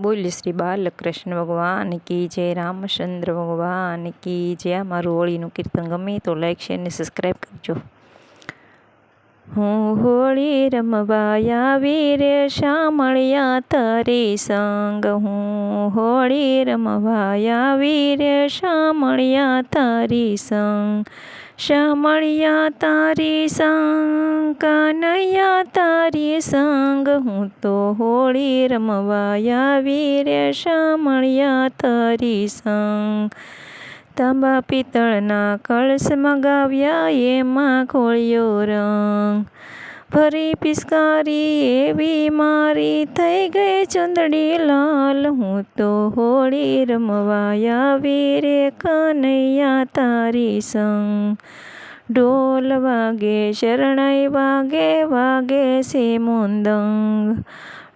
બોલી શ્રી બાલકૃષ્ણ ભગવાન કી જય, રામચંદ્ર ભગવાન કી જય. મારું હોળીનું કીર્તન ગમે તો લાઈક શેર ને સબસ્ક્રાઈબ કરજો. હું હોળી રમવા આવી રે શામળિયા તારી સંગ. હું હોળી રમવા આવી રે શામળિયા તારી સંગ. શામળિયા તારી સંગ, કનૈયા તારી સંગ. હું તો હોળી રમવા આવી રે શામળિયા તારી સંગ. તાંબા પિત્તળના કળશ મગાવ્યા એમાં ખોળ્યો રંગ. ફરી પિસ્કારી એવી મારી થઈ ગઈ ચુંદડી લાલ. હું તો હોળી રમવાયા આવી રે કનૈયા તારી સંગ. ઢોલ વાગે, શરણાઈ વાગે વાગે સે મોંદંગ.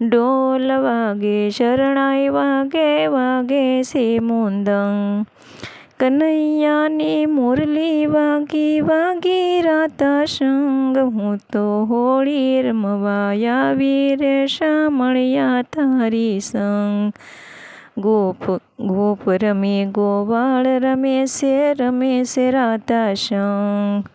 ઢોલ વાગે, શરણાઈ વાગે વાગે સે મોંદંગ. કનૈયાની મુરલી વાગી વાગી રાતા સંગ હું તો હોળી રમવાયા વીર શામળ્યા તારી સંગ ગોપ ગોપ રમે ગોવાળ રમે છે રમે છે રાતા સંગ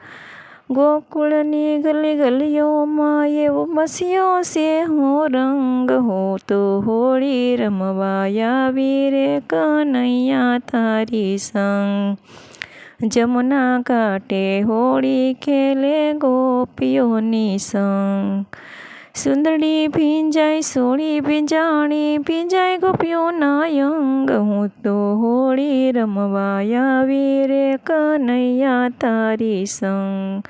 ગોકુળની ગલી ગલીઓમાં એવો મસ્યો છે. હું રંગ હું તો હોળી રમવા આવી રે કનૈયા તારી સંગ. જમુના કાંઠે હોળી ખેલે ગોપીઓની સંગ. સુંદડી ભીંજાય, સોળી ભીંજાણી ભીંજાય, ગોપીઓના યંગ. હું તો હોળી રમવા આવી રે કનૈયા તારી સંગ.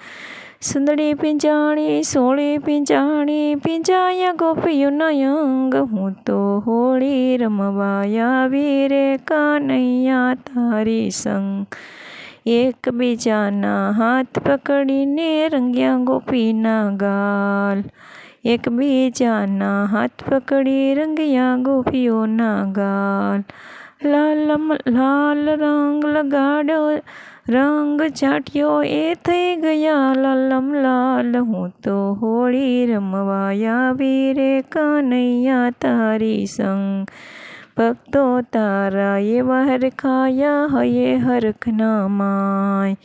સુંદડી પિંજાણી સોળી પિંજાણી પિંજાયા ગોપીઓ નયંગ હું તો હોળી રમવા આવી રે કનૈયા તારી સંગ. એકબીજાના હાથ પકડીને રંગ્યા ગોપીના ગાલ. એકબીજાના હાથ પકડી રંગ્યા ગોપીઓના ગાલ લાલ લાલ રંગ લગાડ્યો, રંગ ચાટ્યો, એ થઈ ગયા લાલમ લાલ. હું તો હોળી રમવા આવી રે, કનૈયા તારી સંગ. ભક્તો તારા એ વહર ખાયા હયે હરખના માય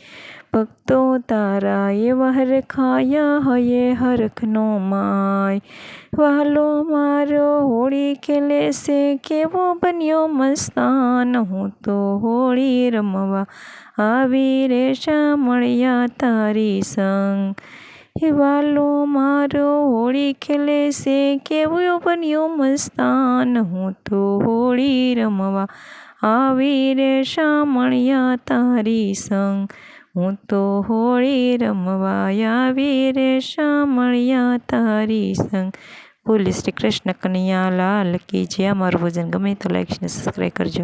ભક્તો તારા એ વહર ખાયા હયે હરખનો માય વાલો મારો હોળી ખેલે છે કેવો બન્યો મસ્તાન. હું તો હોળી રમવા આવી રેશા મળ્યા તારી સંગ. હે વાલો, મારો હોળી ખેલે છે કેવું બન્યો મસ્તાન હું તો હોળી રમવા આવી રે શામણિયા તારી સંગ. હું તો હોળી રમવા આવી રે, શામળિયા તારી સંગ. બોલી શ્રી કૃષ્ણ કનૈયા લાલ કી જે અમારું ભોજન ગમે તો લાઈક ને સબસ્ક્રાઈબ કરજો.